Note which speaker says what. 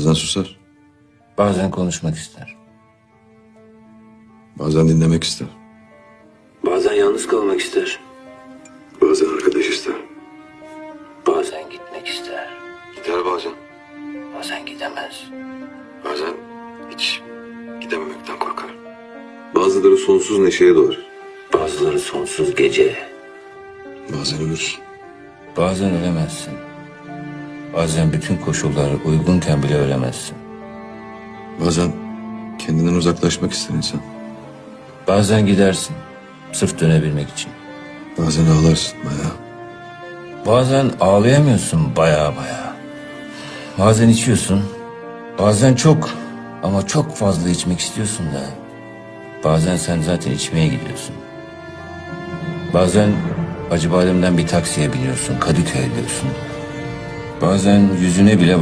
Speaker 1: Bazen susar.
Speaker 2: Bazen konuşmak ister.
Speaker 1: Bazen dinlemek ister.
Speaker 2: Bazen yalnız kalmak ister.
Speaker 1: Bazen arkadaş ister.
Speaker 2: Bazen gitmek ister.
Speaker 1: Gider bazen.
Speaker 2: Bazen gidemez.
Speaker 1: Bazen hiç gidememekten korkar. Bazıları sonsuz neşeye doğar.
Speaker 2: Bazıları sonsuz gece.
Speaker 1: Bazen ölür.
Speaker 2: Bazen ölemezsin. Bazen bütün koşullar uygunken bile ölemezsin.
Speaker 1: Bazen kendinden uzaklaşmak ister insan.
Speaker 2: Bazen gidersin. Sırf dönebilmek için.
Speaker 1: Bazen ağlarsın bayağı.
Speaker 2: Bazen ağlayamıyorsun baya baya. Bazen içiyorsun. Bazen çok ama çok fazla içmek istiyorsun da. Bazen sen zaten içmeye gidiyorsun. Bazen Acıbadem'den bir taksiye biniyorsun. Kadıköy diyorsun. Bazen yüzüne bile